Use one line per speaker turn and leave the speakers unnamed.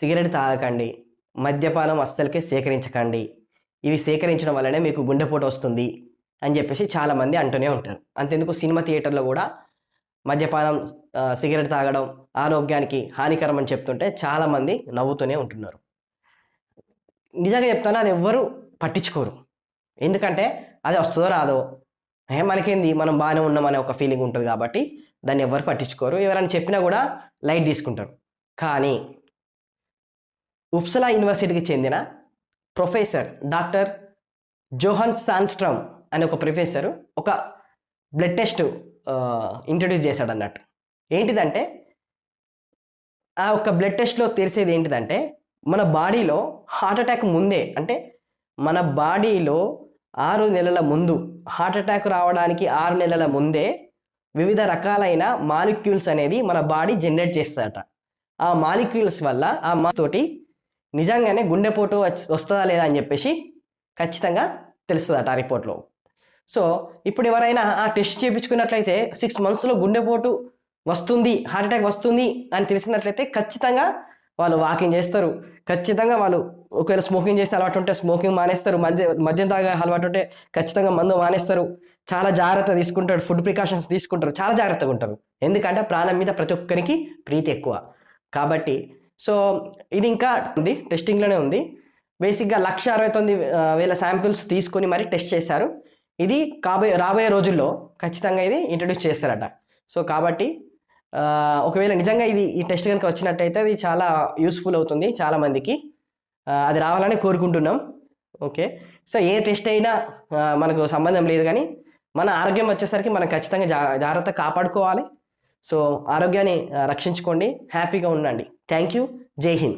Cigarette తాగకండి. మద్యపానం అస్సలకే సేకరించకండి. ఇవి సేకరించడం వల్లనే మీకు గుండెపోటు వస్తుంది అని చెప్పేసి చాలామంది అంటూనే ఉంటారు. అంతెందుకు సినిమా థియేటర్లో కూడా మద్యపానం సిగరెట్ తాగడం ఆరోగ్యానికి హానికరం అని చెప్తుంటే చాలామంది నవ్వుతూనే ఉంటున్నారు. నిజంగా చెప్తాను అది ఎవ్వరు పట్టించుకోరు. ఎందుకంటే అది వస్తుందో రాదో? ఏ మనకేంది? మనం బాగానే ఉన్నామనే ఒక ఫీలింగ్ ఉంటుంది కాబట్టి దాన్ని ఎవరు పట్టించుకోరు. ఎవరైనా చెప్పినా కూడా లైట్ తీసుకుంటారు. కానీ ఉప్సలా యూనివర్సిటీకి చెందిన ప్రొఫెసర్ డాక్టర్ జోహన్ సాన్స్ట్రమ్ అనే ఒక ప్రొఫెసర్ ఒక బ్లడ్ టెస్ట్ ఇంట్రడ్యూస్ చేశాడు అన్నట్టు ఏంటిదంటే ఆ ఒక బ్లడ్ టెస్ట్లో తెలిసేది ఏంటిదంటే మన బాడీలో హార్ట్ అటాక్ ముందే అంటే మన బాడీలో ఆరు నెలల ముందు హార్ట్ అటాక్ రావడానికి ఆరు నెలల ముందే వివిధ రకాలైన మాలిక్యూల్స్ అనేది మన బాడీ జనరేట్ చేస్తాడట ఆ మాలిక్యూల్స్ వల్ల ఆ మా తోటి నిజంగానే గుండెపోటు వస్తుందా లేదా అని చెప్పేసి ఖచ్చితంగా తెలుస్తుందట ఆ రిపోర్ట్లో. సో ఇప్పుడు ఎవరైనా ఆ టెస్ట్ చేయించుకున్నట్లయితే సిక్స్ మంత్స్లో గుండెపోటు వస్తుంది హార్ట్ అటాక్ వస్తుంది అని తెలిసినట్లయితే ఖచ్చితంగా వాళ్ళు వాకింగ్ చేస్తారు. ఖచ్చితంగా వాళ్ళు ఒకవేళ స్మోకింగ్ చేసే అలవాటు ఉంటే స్మోకింగ్ మానేస్తారు. మధ్య మద్యం తాగే అలవాటు ఉంటే ఖచ్చితంగా మందు మానేస్తారు. చాలా జాగ్రత్త తీసుకుంటారు ఫుడ్ ప్రికాషన్స్ తీసుకుంటారు. చాలా జాగ్రత్తగా ఉంటారు. ఎందుకంటే ప్రాణం మీద ప్రతి ఒక్కరికి ప్రీతి ఎక్కువ. కాబట్టి సో ఇది ఇంకా ఉంది టెస్టింగ్లోనే ఉంది. బేసిక్గా లక్ష అరవై తొమ్మిది వేల శాంపిల్స్ తీసుకొని మరి టెస్ట్ చేశారు. ఇది కాబోయే రాబోయే రోజుల్లో ఖచ్చితంగా ఇది ఇంట్రడ్యూస్ చేస్తారట. సో కాబట్టి ఒకవేళ నిజంగా ఇది ఈ టెస్ట్ కనుక వచ్చినట్టయితే అది చాలా యూస్ఫుల్ అవుతుంది చాలా మందికి. అది రావాలని కోరుకుంటున్నాం. ఓకే. సో ఏ టెస్ట్ అయినా మనకు సంబంధం లేదు కానీ మన ఆరోగ్యం వచ్చేసరికి మనం ఖచ్చితంగా జా జాగ్రత్త కాపాడుకోవాలి. సో ఆరోగ్యాన్ని రక్షించుకోండి. హ్యాపీగా ఉండండి. Thank you. జై హింద్.